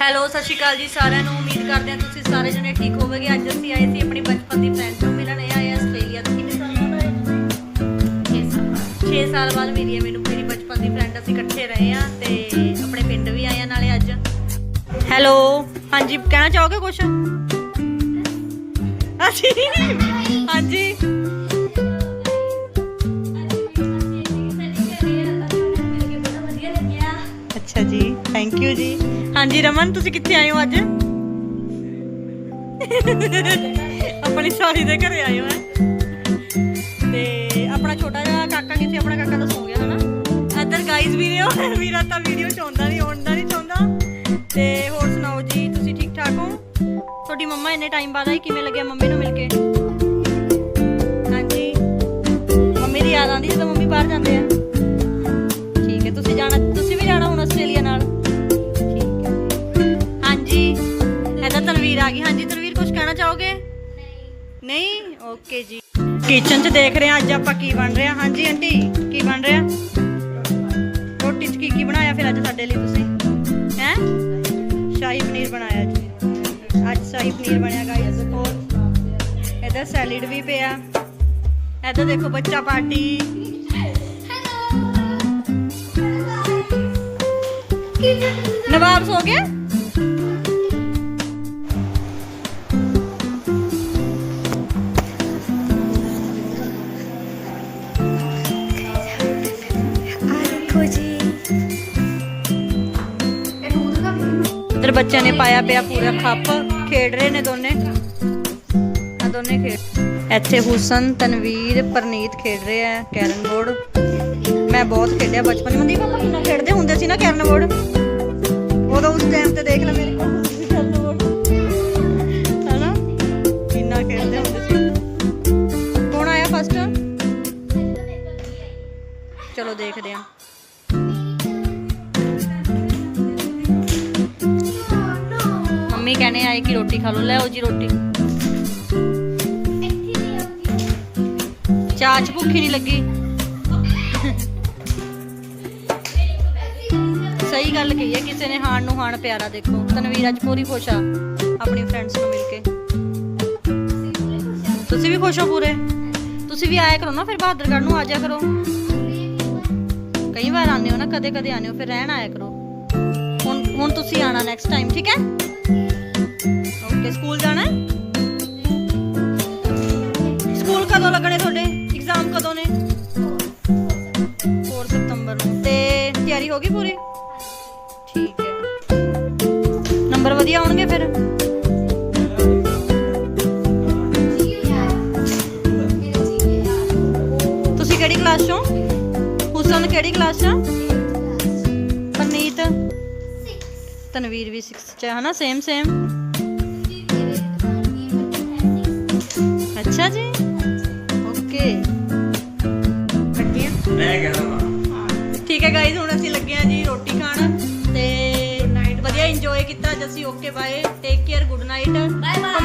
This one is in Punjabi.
ਹੈਲੋ ਸਤਿ ਸ਼੍ਰੀ ਅਕਾਲ ਜੀ ਸਾਰਿਆਂ ਨੂੰ। ਉਮੀਦ ਕਰਦੇ ਹਾਂ ਤੁਸੀਂ ਸਾਰੇ ਜਣੇ ਠੀਕ ਹੋਵੋਗੇ। ਅੱਜ ਅਸੀਂ ਆਏ ਸੀ ਆਪਣੀ ਬਚਪਨ ਦੀ ਫਰੈਂਡ ਨੂੰ ਮਿਲਣ। ਇਹ ਆਏ ਆ ਆਸਟ੍ਰੇਲੀਆ ਤੋਂ। ਕਿੰਨੇ ਸਾਲ ਬਾਅਦ ਆਏ? 6 ਸਾਲ 6 ਸਾਲ ਬਾਅਦ ਹੈ ਮੈਨੂੰ ਮੇਰੀ ਬਚਪਨ ਦੀ ਫਰੈਂਡ ਅਸੀਂ ਇਕੱਠੇ ਰਹੇ ਆ ਤੇ ਆਪਣੇ ਪਿੰਡ ਵੀ ਆਏ ਆ ਨਾਲੇ ਅੱਜ। ਹੈਲੋ ਹਾਂਜੀ ਕਹਿਣਾ ਚਾਹੋਗੇ ਕੁਝ ਅਸੀਂ ਹਾਂਜੀ। ਥੈਂਕ ਯੂ ਜੀ। ਹਾਂਜੀ, ਰਮਨ, ਤੁਸੀਂ ਕਿੱਥੇ ਆਏ ਹੋ ਅੱਜ? ਆਪਣੀ ਸਾਲੀ ਦੇ ਘਰੇ ਆਏ ਹੋ ਤੇ ਆਪਣਾ ਛੋਟਾ ਜਿਹਾ ਕਾਕਾ ਕਿੱਥੇ, ਆਪਣਾ ਕਾਕਾ ਤਾਂ ਸੌ ਗਿਆ ਹਨਾ। ਇੱਧਰ ਗਾਈਜ਼ ਵੀ ਨੇ ਵੀਰਾ ਤਾਂ ਵੀਡੀਓ ਚਾਹੁੰਦਾ ਨਹੀਂ, ਆਉਣ ਦਾ ਨਹੀਂ ਚਾਹੁੰਦਾ। ਤੇ ਹੋਰ ਸੁਣਾਓ ਜੀ, ਤੁਸੀਂ ਠੀਕ ਠਾਕ ਹੋ? ਤੁਹਾਡੀ ਮੰਮਾ ਇੰਨੇ ਟਾਈਮ ਬਾਅਦ ਆਈ, ਕਿਵੇਂ ਲੱਗਿਆ ਮੰਮੀ ਨੂੰ ਮਿਲ ਕੇ? ਨਹੀਂ ਓਕੇ ਜੀ। ਕਿਚਨ 'ਚ ਦੇਖ ਰਹੇ ਹਾਂ ਅੱਜ ਆਪਾਂ ਕੀ ਬਣ ਰਿਹਾ। ਹਾਂਜੀ ਆਂਟੀ ਕੀ ਬਣ ਰਿਹਾ? ਰੋਟੀ 'ਚ ਕੀ ਕੀ ਬਣਾਇਆ ਫਿਰ ਅੱਜ ਸਾਡੇ ਲਈ ਤੁਸੀਂ? ਹੈ? ਸ਼ਾਹੀ ਪਨੀਰ ਬਣਾਇਆ ਜੀ। ਅੱਜ ਸ਼ਾਹੀ ਪਨੀਰ ਬਣਿਆ ਗਾਈਸ ਹੋਰ ਇਹਦਾ ਸੈਲਿਡ ਵੀ ਪਿਆ। ਇਹਦਾ ਦੇਖੋ ਬੱਚਾ ਪਾਰਟੀ। ਨਵਾਬ ਸੋ ਗਿਆ? ਇਧਰ ਬੱਚਿਆਂ ਨੇ ਪਾਇਆ ਪਿਆ ਪੂਰਾ ਖੱਪ। ਖੇਡ ਰਹੇ ਨੇ ਦੋਨੇ। ਆ ਦੋਨੇ ਖੇਡ। ਇੱਥੇ ਹੁਸਨ, ਤਨਵੀਰ, ਪਰਨੀਤ ਖੇਡ ਰਹੇ ਆ ਕੈਰਨ ਬੋਰਡ। ਮੈਂ ਬਹੁਤ ਖੇਡਿਆ ਬਚਪਨ ਵਿੱਚ ਮਨਦੀਪ ਕਿੰਨਾ ਖੇਡਦੇ ਹੁੰਦੇ ਸੀ ਨਾ ਕੈਰਨ ਬੋਰਡ? ਉਦੋਂ ਉਸ ਟਾਈਮ ਤੇ ਦੇਖ ਲੈ ਮੇਰੇ ਕੋਲ ਹੁੰਦੀ ਬੋਰਡ। ਹਨਾ? ਕਿੰਨਾ ਖੇਡਦੇ ਹੁੰਦੇ ਸੀ। ਕੌਣ ਆਇਆ ਫਸਟ ਚਲੋ ਦੇਖਦੇ ਹਾਂ ਮੰਮੀ ਆਏ ਕਿ ਰੋਟੀ ਖਾ ਲਓ, ਲੈ ਆਓ ਜੀ ਰੋਟੀ। ਚਾਹ ਭੁੱਖੀ ਨਹੀਂ ਲੱਗੀ। ਸਹੀ ਗੱਲ ਕਹੀ ਹੈ, ਕਿਸੇ ਨੇ ਹਾਣ ਨੂੰ ਹਾਣ ਪਿਆਰਾ ਦੇਖੋ। ਤਨਵੀਰ ਅੱਜ ਪੂਰੀ ਖੁਸ਼ ਆ, ਆਪਣੀ ਫਰੈਂਡਸ ਨੂੰ ਮਿਲ ਕੇ। ਤੁਸੀਂ ਵੀ ਖੁਸ਼ ਹੋ ਪੂਰੇ? ਤੁਸੀਂ ਵੀ ਆਇਆ ਕਰੋ ਨਾ ਫਿਰ ਬਹਾਦਰਗੜ੍ਹ ਨੂੰ, ਆ ਜਾਇਆ ਕਰੋ। ਕਈ ਵਾਰ ਆਉਂਦੇ ਹੋ ਨਾ ਕਦੇ ਕਦੇ ਆਉਂਦੇ ਹੋ, ਫਿਰ ਰਹਿਣ ਆਇਆ ਕਰੋ। ਹੁਣ ਹੁਣ ਤੁਸੀਂ ਆਣਾ ਨੈਕਸਟ ਟਾਈਮ ਠੀਕ ਹੈ? ਓਕੇ ਸਕੂਲ ਜਾਣਾ ਸਕੂਲ ਕਦੋਂ ਲੱਗਣੇ ਤੁਹਾਡੇ? ਐਗਜ਼ਾਮ ਕਦੋਂ ਨੇ? 4 ਸਤੰਬਰ ਨੂੰ। ਤੇ ਤਿਆਰੀ ਹੋ ਗਈ ਪੂਰੀ? ਠੀਕ ਹੈ। ਨੰਬਰ ਵਧੀਆ ਆਉਣਗੇ ਫਿਰ? ਤੁਸੀਂ ਕਿਹੜੀ ਕਲਾਸ ਚੋਂ? ਹੁਸਨ ਕਿਹੜੀ ਕਲਾਸ ਚ? ਪਰਨੀਤ? ਤਨਵੀਰ ਵੀ 6 ਚ ਹੈ ਹਨਾ? ਸੇਮ ਸੇਮ ਗਾਇਜ਼ ਹੁਣ ਅਸੀਂ ਲੱਗੇ ਆ ਜੀ ਰੋਟੀ ਖਾਣ ਤੇ ਨਾਈਟ ਵਧੀਆ ਇੰਜੋਏ ਕੀਤਾ ਅੱਜ ਅਸੀਂ okay bye take care good night comment ਕਰਕੇ